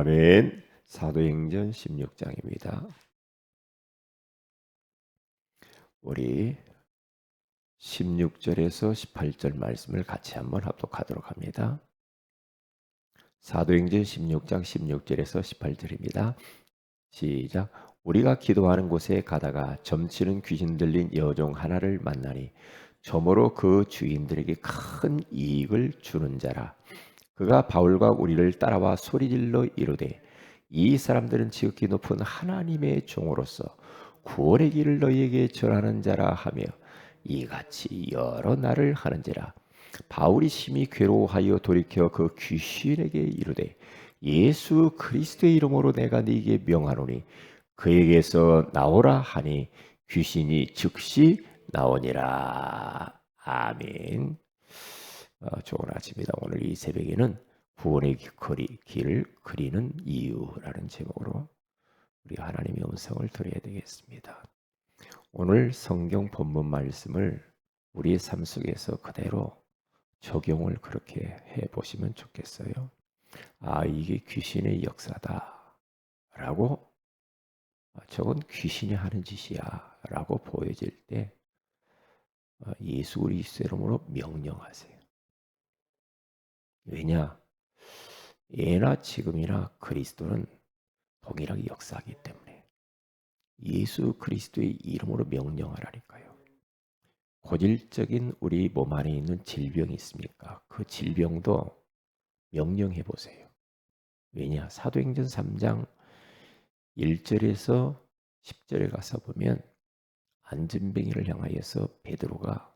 아멘. 사도행전 16장입니다. 우리 16절에서 18절 말씀을 같이 한번 합독하도록 합니다. 사도행전 16장 16절에서 18절입니다. 시작. 우리가 기도하는 곳에 가다가 점치는 귀신 들린 여종 하나를 만나니 저모로 그 주인들에게 큰 이익을 주는 자라. 그가 바울과 우리를 따라와 소리질러 이르되 이 사람들은 지극히 높은 하나님의 종으로서 구원의 길을 너희에게 전하는 자라 하며 이같이 여러 날을 하는지라 바울이 심히 괴로워하여 돌이켜 그 귀신에게 이르되 예수 그리스도의 이름으로 내가 네게 명하노니 그에게서 나오라 하니 귀신이 즉시 나오니라 아멘. 어, 좋은 아침입니다. 오늘 이 새벽에는 구원의 길을 그리는 이유라는 제목으로 우리 하나님의 음성을 들어야 되겠습니다. 오늘 성경 본문 말씀을 우리의 삶 속에서 그대로 적용을 그렇게 해 보시면 좋겠어요. 아, 이게 귀신의 역사다. 라고, 아, 저건 귀신이 하는 짓이야. 라고 보여질 때, 어, 예수 그리스도 이름으로 명령하세요. 왜냐? 예나 지금이나 그리스도는 동일하게 역사하기 때문에 예수 그리스도의 이름으로 명령하라니까요. 고질적인 우리 몸 안에 있는 질병이 있습니까? 그 질병도 명령해 보세요. 왜냐? 사도행전 3장 1절에서 10절에 가서 보면 안전뱅이를 향하여서 베드로가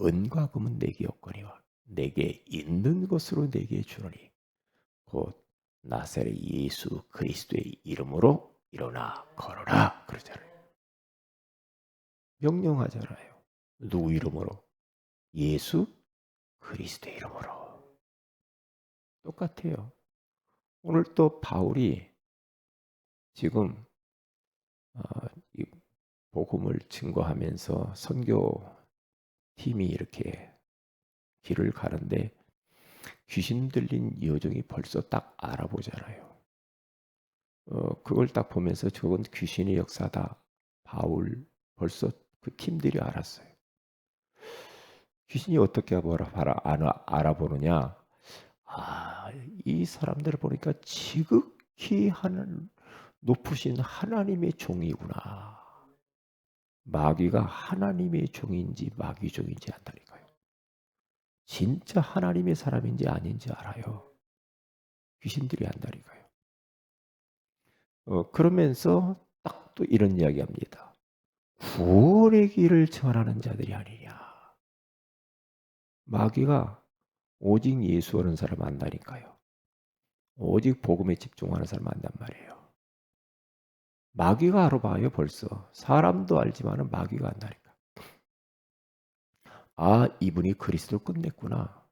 은과 금은 내게 없거니와 내게 있는 것으로 내게 주노니 곧 나사렛 예수 그리스도의 이름으로 일어나 걸어라 그러잖아요. 명령하잖아요. 누구 이름으로? 예수 그리스도의 이름으로. 똑같아요. 오늘 또 바울이 지금 어, 복음을 증거하면서 선교 팀이 이렇게 길을 가는데 귀신 들린 여종이 벌써 딱 알아보잖아요. 어, 그걸 딱 보면서 저건 귀신의 역사다. 바울 벌써 그 팀들이 알았어요. 귀신이 어떻게 알아, 알아보느냐? 아, 이 사람들을 보니까 지극히 하는 높으신 하나님의 종이구나. 마귀가 하나님의 종인지 마귀 종인지 안다니까요. 진짜 하나님의 사람인지 아닌지 알아요. 귀신들이 안다니까요. 어, 그러면서 딱 또 이런 이야기 합니다. 구원의 길을 전하는 자들이 아니냐. 마귀가 오직 예수 하는 사람 안다니까요. 오직 복음에 집중하는 사람 안단 말이에요. 마귀가 알아봐요 벌써. 사람도 알지만 마귀가 안다니까. 아, 이분이 그리스도를 끝냈구나.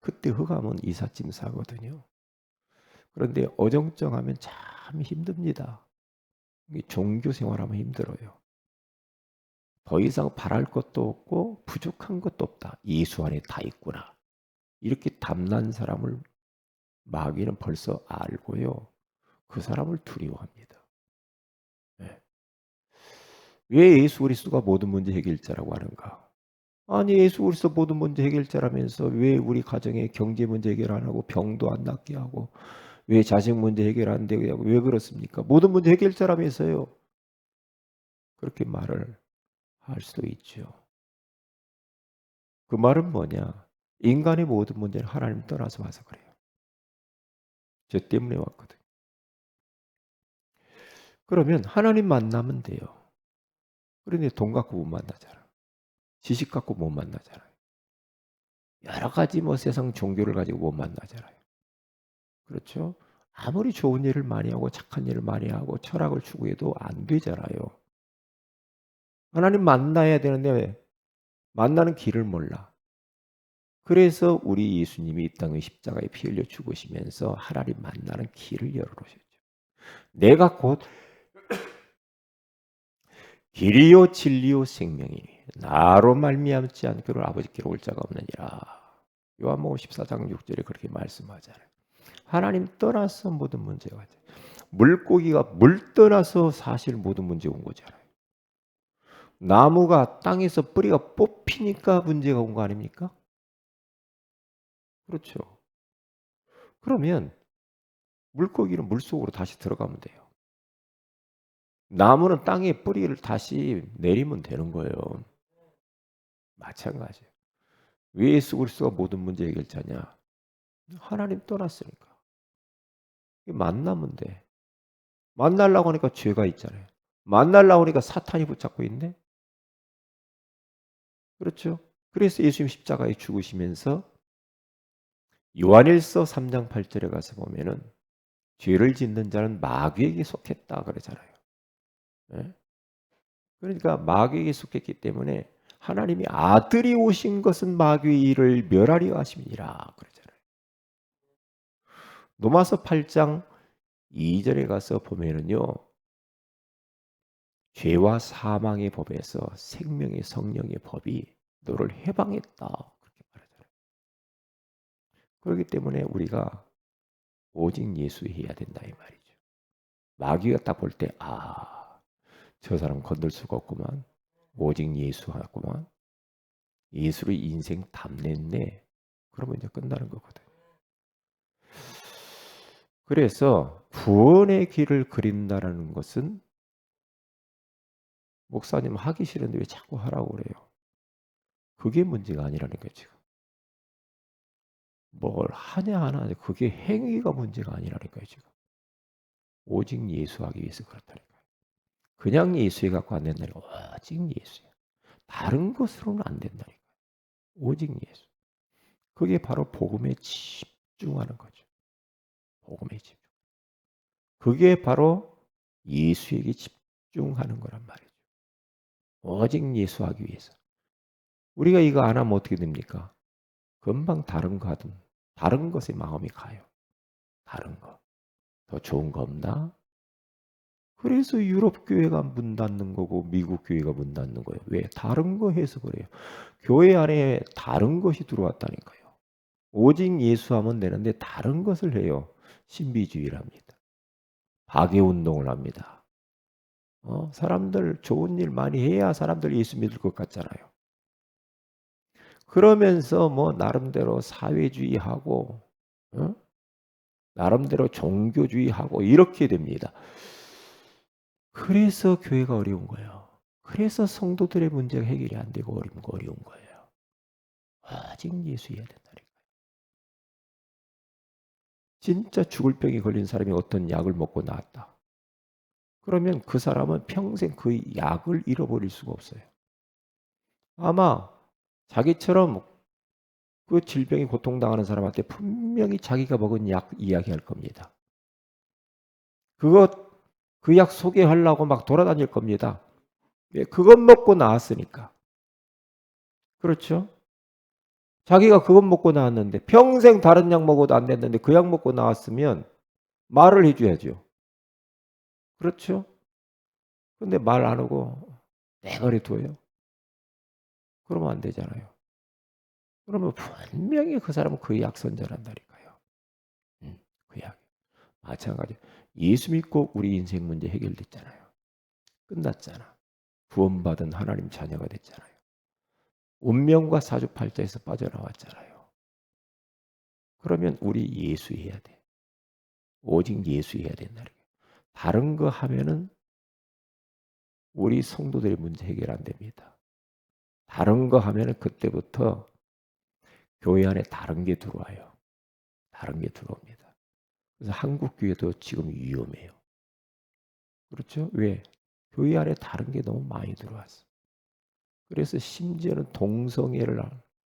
그때 흑암은 이삿짐 사거든요. 그런데 어정쩡하면 참 힘듭니다. 종교 생활하면 힘들어요. 더 이상 바랄 것도 없고 부족한 것도 없다. 예수 안에 다 있구나. 이렇게 담난 사람을 마귀는 벌써 알고요. 그 사람을 두려워합니다. 네. 왜 예수 그리스도가 모든 문제 해결자라고 하는가? 아니 예수 그리스도 모든 문제 해결자라면서 왜 우리 가정에 경제 문제 해결 안 하고 병도 안 낫게 하고 왜 자식 문제 해결 안 되게 하고 왜 그렇습니까? 모든 문제 해결자라면서요. 그렇게 말을 할 수도 있죠. 그 말은 뭐냐? 인간의 모든 문제는 하나님 떠나서 와서 그래요. 저 때문에 왔거든. 그러면 하나님 만나면 돼요. 그런데 돈 갖고 못 만나잖아. 지식 갖고 못 만나잖아요. 여러 가지 뭐 세상 종교를 가지고 못 만나잖아요. 그렇죠? 아무리 좋은 일을 많이 하고 착한 일을 많이 하고 철학을 추구해도 안 되잖아요. 하나님 만나야 되는데 왜? 만나는 길을 몰라. 그래서 우리 예수님이 이 땅의 십자가에 피 흘려 죽으시면서 하나님 만나는 길을 열어놓으셨죠. 내가 곧 길이요 진리요 생명이니 나로 말미암지 않기로 아버지께로 올 자가 없느니라. 요한복음 14장 6절에 그렇게 말씀하잖아요. 하나님 떠나서 모든 문제가 왔죠. 물고기가 물 떠나서 사실 모든 문제가 온 거잖아요. 나무가 땅에서 뿌리가 뽑히니까 문제가 온 거 아닙니까? 그렇죠. 그러면 물고기는 물속으로 다시 들어가면 돼요. 나무는 땅에 뿌리를 다시 내리면 되는 거예요. 마찬가지예요. 왜 예수 그리스도가 모든 문제 해결자냐? 하나님 떠났으니까. 만나면 돼. 만나려고 하니까 죄가 있잖아요. 만나려고 하니까 사탄이 붙잡고 있네. 그렇죠? 그래서 예수님 십자가에 죽으시면서 요한일서 3장 8절에 가서 보면은 죄를 짓는 자는 마귀에게 속했다 그러잖아요. 네? 그러니까 마귀에게 속했기 때문에 하나님이 아들이 오신 것은 마귀의 일을 멸하려 하심이라 그러잖아요. 로마서 8장 2절에 가서 보면은요. 죄와 사망의 법에서 생명의 성령의 법이 너를 해방했다. 그렇게 말하잖아요. 그렇기 때문에 우리가 오직 예수 해야 된다 이 말이죠. 마귀가 딱 볼 때 아, 저 사람 건들 수가 없구만. 오직 예수 하구만. 예수로 인생 담냈네. 그러면 이제 끝나는 거거든. 그래서 구원의 길을 그린다라는 것은 목사님 하기 싫은데 왜 자꾸 하라고 그래요? 그게 문제가 아니라는 거예요, 지금. 뭘 하냐 안 하냐 그게 행위가 문제가 아니라는 거예요, 지금. 오직 예수하기 위해서 그렇다니까요. 그냥 예수에 갖고 안 된다니까. 오직 예수야. 다른 것으로는 안 된다니까요. 오직 예수. 그게 바로 복음에 집중하는 거죠. 복음에 집중. 그게 바로 예수에게 집중하는 거란 말이죠. 오직 예수하기 위해서. 우리가 이거 안 하면 어떻게 됩니까? 금방 다른 거 하든 다른 것에 마음이 가요. 다른 거. 더 좋은 거 없나? 그래서 유럽 교회가 문 닫는 거고 미국 교회가 문 닫는 거예요. 왜? 다른 거 해서 그래요. 교회 안에 다른 것이 들어왔다니까요. 오직 예수하면 되는데 다른 것을 해요. 신비주의랍니다. 박애 운동을 합니다. 어? 사람들 좋은 일 많이 해야 사람들 예수 믿을 것 같잖아요. 그러면서 뭐 나름대로 사회주의하고 어? 나름대로 종교주의하고 이렇게 됩니다. 그래서 교회가 어려운 거예요. 그래서 성도들의 문제가 해결이 안 되고 어려운, 어려운 거예요. 아직 예수해야 된다니까요. 진짜 죽을 병이 걸린 사람이 어떤 약을 먹고 나왔다. 그러면 그 사람은 평생 그 약을 잃어버릴 수가 없어요. 아마 자기처럼 그 질병이 고통당하는 사람한테 분명히 자기가 먹은 약 이야기할 겁니다. 그것 그 약 소개하려고 막 돌아다닐 겁니다. 왜? 그것 먹고 나왔으니까. 그렇죠? 자기가 그것 먹고 나왔는데 평생 다른 약 먹어도 안 됐는데 그 약 먹고 나왔으면 말을 해줘야죠. 그렇죠? 근데 말 안 하고 내버려 둬요. 그러면 안 되잖아요. 그러면 분명히 그 사람은 그 약 선전한다니까요. 음, 그 약. 마찬가지. 예수 믿고 우리 인생 문제 해결됐잖아요. 끝났잖아. 구원받은 하나님 자녀가 됐잖아요. 운명과 사주팔자에서 빠져나왔잖아요. 그러면 우리 예수 해야 돼. 오직 예수 해야 된다는 거예요. 다른 거 하면은 우리 성도들의 문제 해결 안 됩니다. 다른 거 하면은 그때부터 교회 안에 다른 게 들어와요. 다른 게 들어옵니다. 그래서 한국 교회도 지금 위험해요. 그렇죠? 왜? 교회 안에 다른 게 너무 많이 들어왔어. 그래서 심지어는 동성애를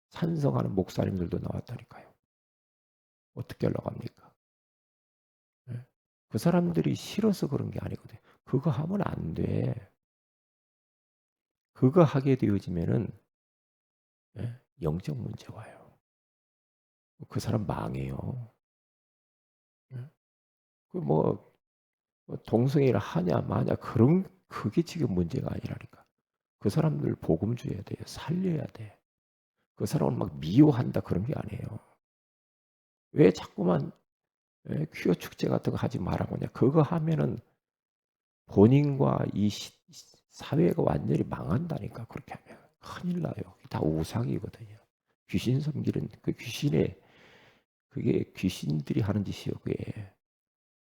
찬성하는 목사님들도 나왔다니까요. 어떻게 하려고 합니까? 네? 그 사람들이 싫어서 그런 게 아니거든. 그거 하면 안 돼. 그거 하게 되어지면은 네? 영적 문제 와요. 그 사람 망해요. 그뭐 뭐 동성애를 하냐 마냐 그런 그게 지금 문제가 아니라니까. 그 사람들 복음 줘야 돼요. 살려야 돼. 그 사람을 막 미워한다 그런 게 아니에요. 왜 자꾸만 예, 퀴어 축제 같은 거 하지 말라고 그냥 그거 하면은 본인과 이 시- 사회가 완전히 망한다니까 그렇게 하면 큰일 나요. 다 우상이거든요. 귀신 섬기는 그 귀신의 그게 귀신들이 하는 짓이요. 그게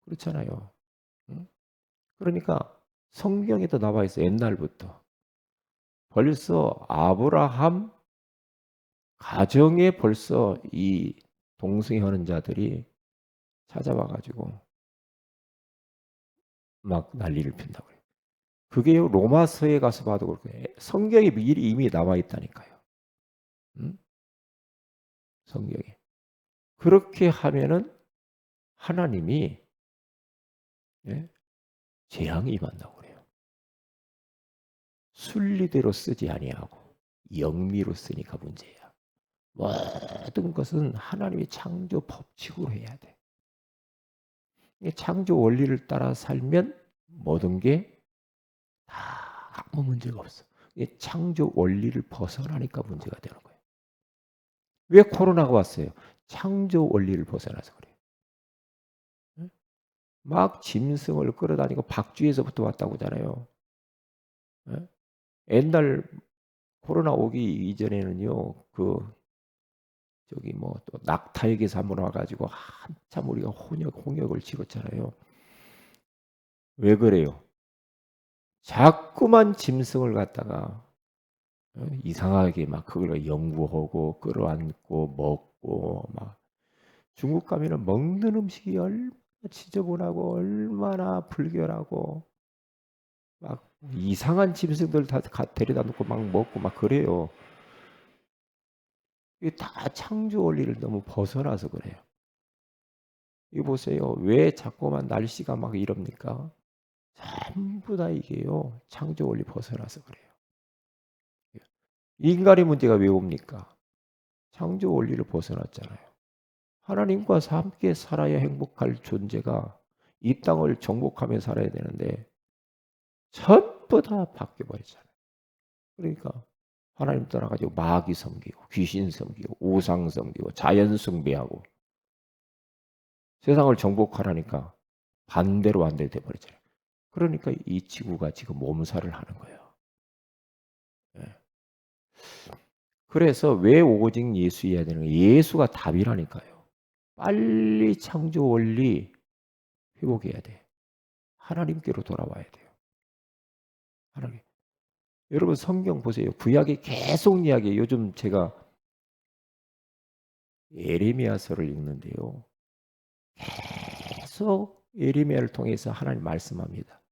그렇잖아요. 응? 그러니까 성경에도 나와 있어 옛날부터 벌써 아브라함 가정에 벌써 이 동승하는 자들이 찾아와 가지고 막 난리를 핀다고 그래요. 그게 로마서에 가서 봐도 그렇게 성경에 미리 이미 나와 있다니까요. 응? 성경에. 그렇게 하면은 하나님이 예? 재앙이 임한다고 그래요. 순리대로 쓰지 아니하고 영미로 쓰니까 문제야. 모든 것은 하나님의 창조 법칙으로 해야 돼. 이 창조 원리를 따라 살면 모든 게 다 아무 문제가 없어. 이 창조 원리를 벗어나니까 문제가 되는 거예요. 왜 코로나가 왔어요? 창조 원리를 벗어나서 그래요. 응? 막 짐승을 끌어다니고 박쥐에서부터 왔다고 하잖아요. 응? 옛날 코로나 오기 이전에는요, 그 저기 뭐 또 낙타에게서 한번 와가지고 한참 우리가 혼역 홍역을 찍었잖아요. 왜 그래요? 자꾸만 짐승을 갖다가 어, 이상하게 막 그걸 연구하고 끌어안고 먹고 막 중국 가면은 먹는 음식이 얼마나 지저분하고 얼마나 불결하고 막 이상한 짐승들 다 가- 데려다 놓고 막 먹고 막 그래요. 이게 다 창조 원리를 너무 벗어나서 그래요. 이거 보세요. 왜 자꾸만 날씨가 막 이럽니까? 전부 다 이게요. 창조 원리 벗어나서 그래요. 인간의 문제가 왜 옵니까? 창조 원리를 벗어났잖아요. 하나님과 함께 살아야 행복할 존재가 이 땅을 정복하며 살아야 되는데 전부 다 바뀌어버렸잖아요. 그러니까 하나님 떠나가지고 마귀 섬기고 귀신 섬기고 우상 섬기고 자연 숭배하고 세상을 정복하라니까 반대로 안 되게 돼버렸잖아요. 그러니까 이 지구가 지금 몸살을 하는 거예요. 예. 그래서 왜 오직 예수여야 되는 거예요? 예수가 답이라니까요. 빨리 창조 원리 회복해야 돼. 하나님께로 돌아와야 돼요. 하나님. 여러분 성경 보세요. 구약에 계속 이야기. 요즘 제가 예레미야서를 읽는데요. 계속 예레미야를 통해서 하나님 말씀합니다.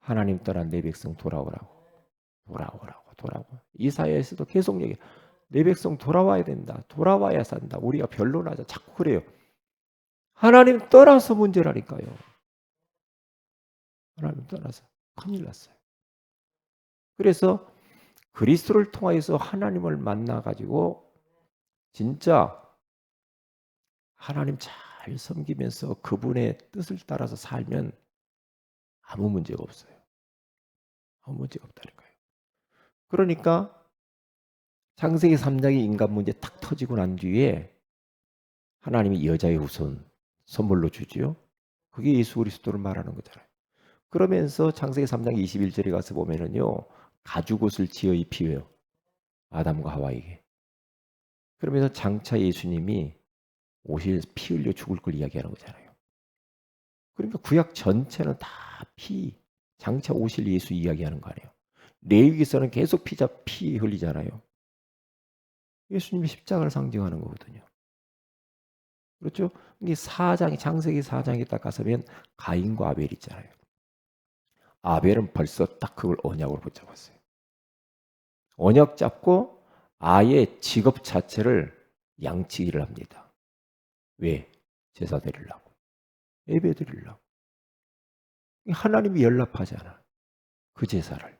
하나님 떠난 내 백성 돌아오라고. 돌아오라고. 돌아오고. 이사야에서도 계속 얘기. 내 백성 돌아와야 된다. 돌아와야 산다. 우리가 변론하자. 자꾸 그래요. 하나님 떠나서 문제라니까요. 하나님 떠나서 큰일 났어요. 그래서 그리스도를 통하여서 하나님을 만나 가지고 진짜 하나님 잘 섬기면서 그분의 뜻을 따라서 살면 아무 문제가 없어요. 아무 문제가 없다니까요. 그러니까 창세기 3장의 인간 문제 탁 터지고 난 뒤에 하나님이 여자의 후손 선물로 주지요. 그게 예수 그리스도를 말하는 거잖아요. 그러면서 창세기 3장 21절에 가서 보면은요. 가죽옷을 지어 입히요. 아담과 하와에게. 그러면서 장차 예수님이 옷을 피 흘려 죽을 걸 이야기하는 거잖아요. 그러니까 구약 전체는 다 피, 장차 오실 예수 이야기하는 거 아니에요. 레위기서는 계속 피자 피 흘리잖아요. 예수님이 십자가를 상징하는 거거든요. 그렇죠? 이게 4장이 창세기 4장에 딱 가서면 가인과 아벨 있잖아요. 아벨은 벌써 딱 그걸 언약으로 붙잡았어요. 언약 잡고 아예 직업 자체를 양치기를 합니다. 왜? 제사 드리려고. 예배 드리려고. 하나님이 연락하잖아. 그 제사를.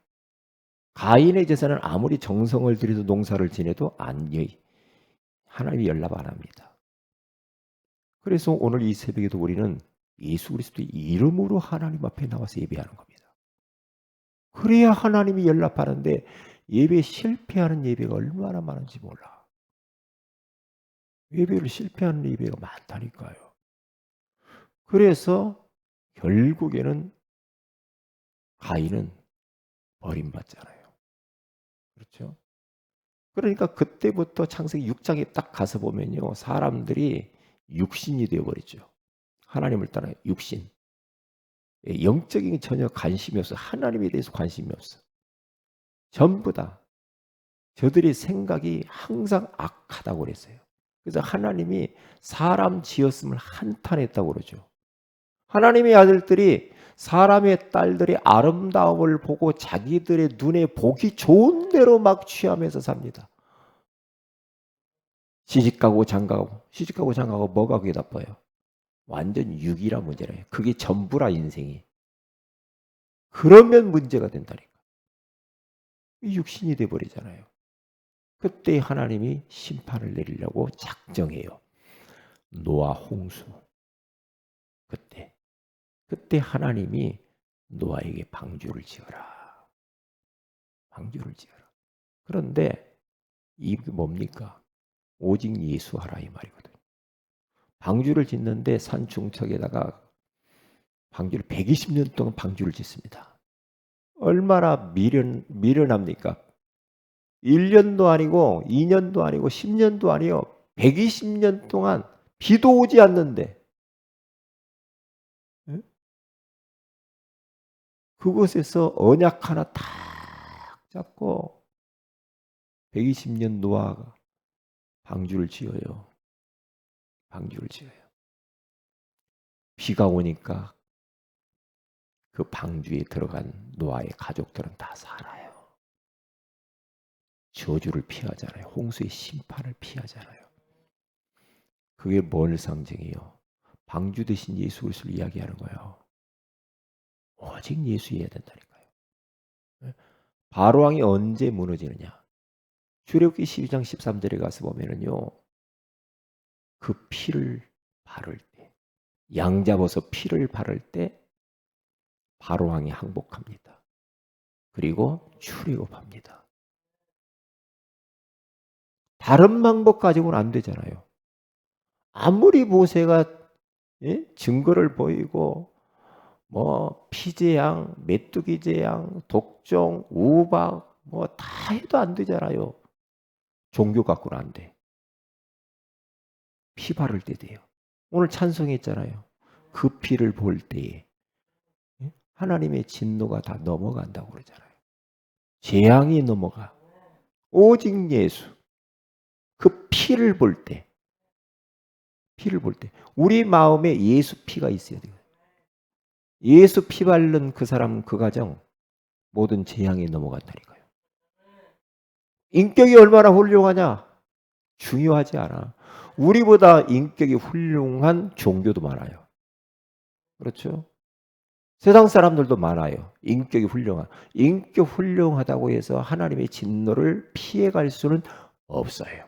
가인의 제사는 아무리 정성을 들여서 농사를 지내도 안, 하나님이 연락 안 합니다. 그래서 오늘 이 새벽에도 우리는 예수 그리스도의 이름으로 하나님 앞에 나와서 예배하는 겁니다. 그래야 하나님이 연락하는데 예배 실패하는 예배가 얼마나 많은지 몰라. 예배를 실패하는 예배가 많다니까요. 그래서 결국에는 가인은 버림받잖아요. 그러니까 그때부터 창세기 6장에 딱 가서 보면요. 사람들이 육신이 되어버리죠. 하나님을 따라 육신. 예, 영적인 전혀 관심이 없어. 하나님에 대해서 관심이 없어. 전부 다 저들의 생각이 항상 악하다고 그랬어요. 그래서 하나님이 사람 지었음을 한탄했다고 그러죠. 하나님의 아들들이 사람의 딸들의 아름다움을 보고 자기들의 눈에 보기 좋은 대로 막 취하면서 삽니다. 시집가고 장가고 시집가고 장가고 뭐가 그게 나빠요? 완전 육이라 문제라요. 그게 전부라 인생이. 그러면 문제가 된다니까. 육신이 돼 버리잖아요. 그때 하나님이 심판을 내리려고 작정해요. 노아 홍수. 그때 그때 하나님이 노아에게 방주를 지어라. 방주를 지어라. 그런데 이게 뭡니까? 오직 예수하라 이 말이거든요. 방주를 짓는데 산 중턱에다가 방주를 120년 동안 방주를 짓습니다. 얼마나 미련 미련합니까? 1년도 아니고 2년도 아니고 10년도 아니요. 120년 동안 비도 오지 않는데 그곳에서 언약 하나 탁 잡고 120년 노아가 방주를 지어요. 방주를 지어요. 비가 오니까 그 방주에 들어간 노아의 가족들은 다 살아요. 저주를 피하잖아요. 홍수의 심판을 피하잖아요. 그게 뭘 상징해요? 방주 대신 예수 그리스도를 이야기하는 거예요. 오직 예수여야 된다니까요. 예? 바로왕이 언제 무너지느냐? 출애굽기 12장 13절에 가서 보면은요. 그 피를 바를 때, 양 잡아서 피를 바를 때 바로왕이 항복합니다. 그리고 출애굽합니다. 다른 방법 가지고는 안 되잖아요. 아무리 모세가 예? 증거를 보이고 뭐 피제양, 메뚜기제양, 독종, 우박 뭐 다 해도 안 되잖아요. 종교 갖고는 안 돼. 피 바를 때 돼요. 오늘 찬송했잖아요. 그 피를 볼 때에 예? 하나님의 진노가 다 넘어간다고 그러잖아요. 재앙이 넘어가. 오직 예수. 그 피를 볼 때, 피를 볼 때, 우리 마음에 예수 피가 있어야 돼요. 예수 피 바른 그 사람, 그 가정, 모든 재앙에 넘어간다니까요. 인격이 얼마나 훌륭하냐? 중요하지 않아. 우리보다 인격이 훌륭한 종교도 많아요. 그렇죠? 세상 사람들도 많아요. 인격이 훌륭한. 인격 훌륭하다고 해서 하나님의 진노를 피해갈 수는 없어요.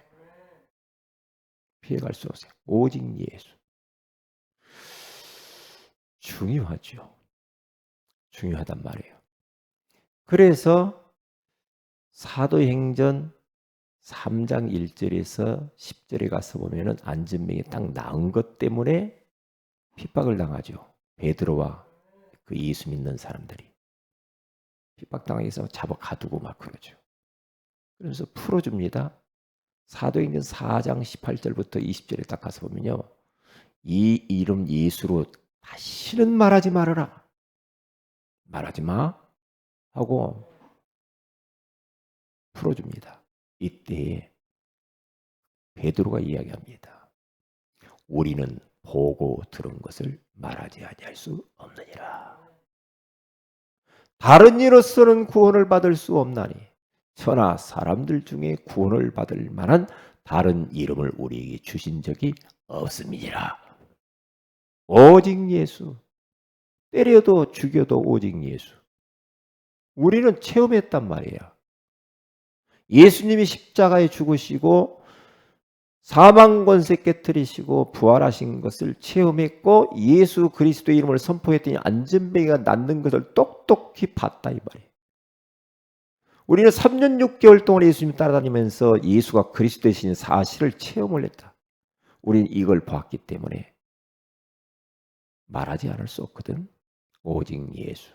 피해갈 수 없어요. 오직 예수. 중요하죠. 중요하단 말이에요. 그래서 사도행전 3장 1절에서 10절에 가서 보면은 안전명이 딱 나온 것 때문에 핍박을 당하죠. 베드로와 그 예수 믿는 사람들이 핍박당해서 잡아 가두고 막 그러죠. 그래서 풀어줍니다. 사도행전 4장 18절부터 20절에 딱 가서 보면요. 이 이름 예수로 다시는 말하지 말아라. 말하지 마. 하고 풀어줍니다. 이때에 베드로가 이야기합니다. 우리는 보고 들은 것을 말하지 아니할 수 없느니라. 다른 이로서는 구원을 받을 수 없나니 천하 사람들 중에 구원을 받을 만한 다른 이름을 우리에게 주신 적이 없습니다. 오직 예수. 때려도 죽여도 오직 예수. 우리는 체험했단 말이에요. 예수님이 십자가에 죽으시고 사망 권세 깨뜨리시고 부활하신 것을 체험했고 예수 그리스도의 이름을 선포했더니 안전뱅이가 낫는 것을 똑똑히 봤다 이 말이에요. 우리는 3년 6개월 동안 예수님 따라다니면서 예수가 그리스도이신 사실을 체험을 했다. 우리는 이걸 봤기 때문에 말하지 않을 수 없거든. 오직 예수.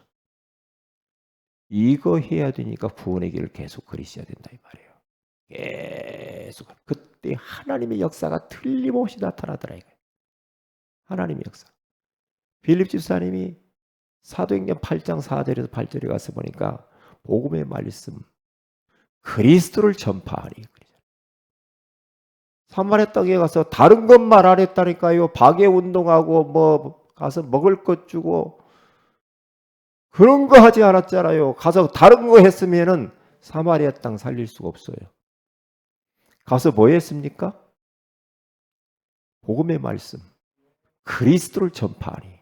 이거 해야 되니까 구원의 길을 계속 그리셔야 된다 이 말이에요. 계속 그때 하나님의 역사가 틀림없이 나타나더라 이거예요. 하나님의 역사. 빌립 집사님이 사도행전 8장 4절에서 8절에 가서 보니까 복음의 말씀 그리스도를 전파하니 사마리아 땅에 가서 다른 것만 안 했다니까요. 박애 운동하고 뭐 가서 먹을 것 주고 그런 거 하지 않았잖아요. 가서 다른 거 했으면은 사마리아 땅 살릴 수가 없어요. 가서 뭐 했습니까? 복음의 말씀 그리스도를 전파하니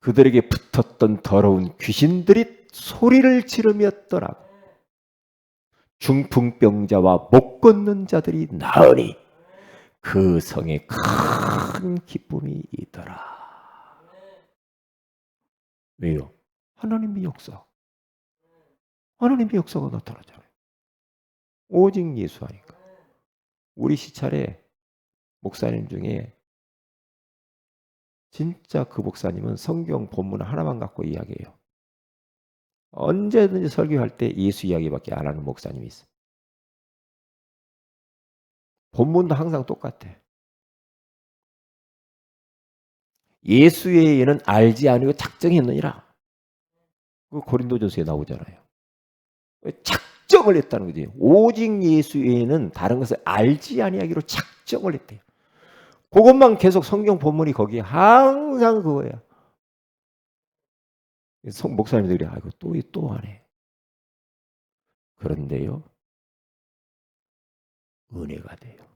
그들에게 붙었던 더러운 귀신들이 소리를 지르며 떠나고 중풍병자와 못 걷는 자들이 나으니 그 성에 큰 기쁨이 있더라. 왜요? 하나님의 역사. 하나님의 역사가 나타나잖아요. 오직 예수 하니까. 우리 시찰에 목사님 중에 진짜 그 목사님은 성경 본문 하나만 갖고 이야기해요. 언제든지 설교할 때 예수 이야기밖에 안 하는 목사님이 있어. 본문도 항상 똑같아. 예수 외에는 알지 아니고 작정했느니라. 그 고린도전서에 나오잖아요. 작정을 했다는 거지. 오직 예수 외에는 다른 것을 알지 아니하기로 작정을 했대요. 그것만 계속 성경 본문이 거기에 항상 그거야. 성 목사님들이 아이고 또또 하네. 그런데요. 은혜가 돼요.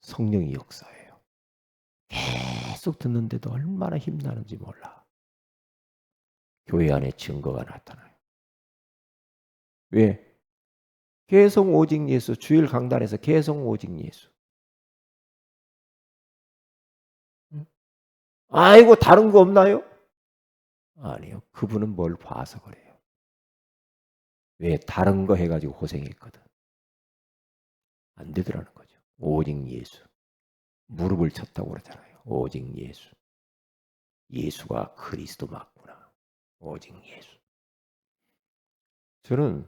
성령이 역사예요. 계속 듣는데도 얼마나 힘나는지 몰라. 교회 안에 증거가 나타나요. 왜? 계속 오직 예수, 주일 강단에서 계속 오직 예수. 아이고, 다른 거 없나요? 아니요. 그분은 뭘 봐서 그래요. 왜? 다른 거 해가지고 고생했거든. 안 되더라는 거죠. 오직 예수. 무릎을 쳤다고 그러잖아요. 오직 예수. 예수가 그리스도 맞구나. 오직 예수. 저는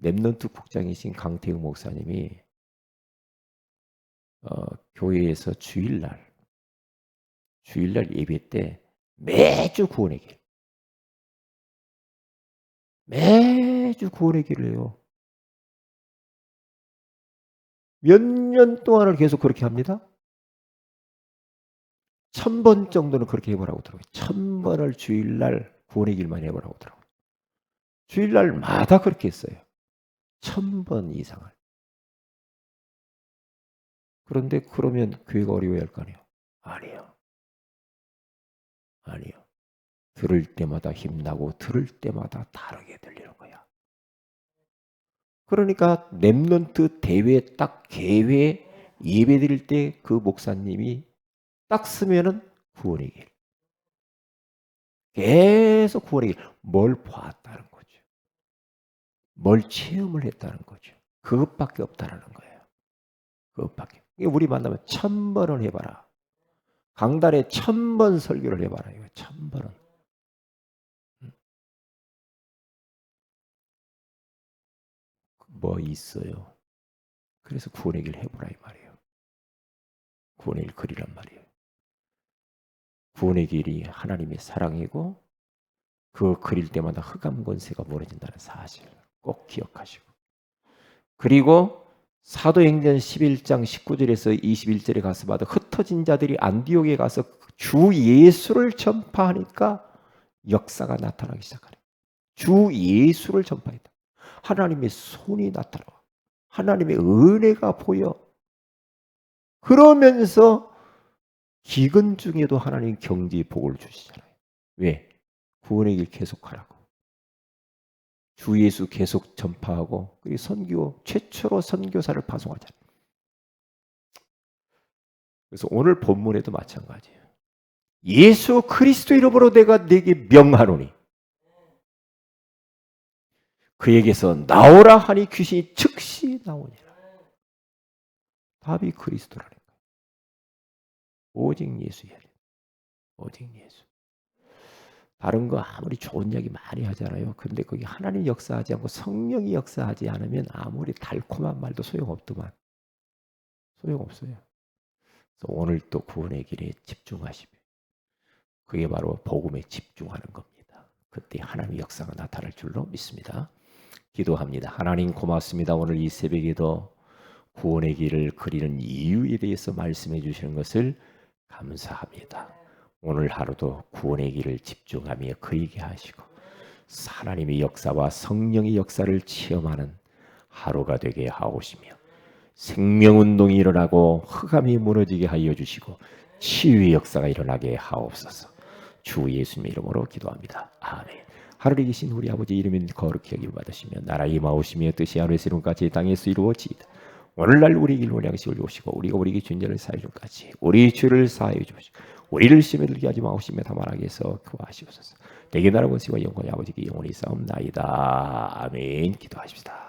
랩넌트 국장이신 강태웅 목사님이 어, 교회에서 주일날 주일날 예배 때 매주 구원의 길 매주 구원의 길을 해요. 몇 년 동안을 계속 그렇게 합니다. 천 번 정도는 그렇게 해보라고 하더라고요. 천 번을 주일날 구원의 길만 해보라고 하더라고요. 주일날마다 그렇게 했어요. 천 번 이상을. 그런데 그러면 교회가 어려워야 할 거 아니에요? 아니에요. 아니요. 들을 때마다 힘나고 들을 때마다 다르게 들리는. 그러니까 랩런트 대회 딱 개회 예배 드릴 때 그 목사님이 딱 쓰면은 구원의 길. 계속 구원의 길. 뭘 봤다는 거죠. 뭘 체험을 했다는 거죠. 그것밖에 없다라는 거예요. 그것밖에. 우리 만나면 천 번을 해봐라. 강단에 천 번 설교를 해봐라. 이거 천 번은. 뭐 있어요. 그래서 구원의 길 해보라 이 말이에요. 구원의 길 그리란 말이에요. 구원의 길이 하나님의 사랑이고 그 그릴 때마다 흑암 권세가 무너진다는 사실 꼭 기억하시고 그리고 사도행전 11장 19절에서 21절에 가서 봐도 흩어진 자들이 안디옥에 가서 주 예수를 전파하니까 역사가 나타나기 시작하네. 주 예수를 전파했다. 하나님의 손이 나타나. 하나님의 은혜가 보여. 그러면서 기근 중에도 하나님 경지 복을 주시잖아요. 왜? 구원의 길 계속하라고. 주 예수 계속 전파하고 그리고 선교 최초로 선교사를 파송하잖아요. 그래서 오늘 본문에도 마찬가지예요. 예수 그리스도 이름으로 내가 내게 명하노니 그에게서 나오라 하니 귀신이 즉시 나오니라. 답이 그리스도라는 거예요. 오직 예수야. 오직 예수. 다른 거 아무리 좋은 이야기 많이 하잖아요. 근데 거기 하나님 역사하지 않고 성령이 역사하지 않으면 아무리 달콤한 말도 소용없더만. 소용없어요. 그래서 오늘 또 구원의 길에 집중하시면 그게 바로 복음에 집중하는 겁니다. 그때 하나님의 역사가 나타날 줄로 믿습니다. 기도합니다. 하나님 고맙습니다. 오늘 이 새벽에도 구원의 길을 그리는 이유에 대해서 말씀해 주시는 것을 감사합니다. 오늘 하루도 구원의 길을 집중하며 그이게 하시고 하나님의 역사와 성령의 역사를 체험하는 하루가 되게 하옵시며 생명운동이 일어나고 흑암이 무너지게 하여 주시고 치유의 역사가 일어나게 하옵소서 주 예수님의 이름으로 기도합니다. 아멘 하늘에 계신 우리 아버지 이름이 거룩히 여김 받으시며 나라 임하오시며 뜻이 하늘에서 이룬같이 땅에서 이루어지이다 오늘날 우리 길 원양식을 주시고 우리가 우리에게 준죄를 사해 줄 같이 우리 죄를 사해 주시고 우리를 심에 들게 하지 마옵시며 다만 하게 해서 구하시옵소서. 내게 나라 권세와 영광이 아버지께 영원히 싸움 나이다. 아멘. 기도하십시다.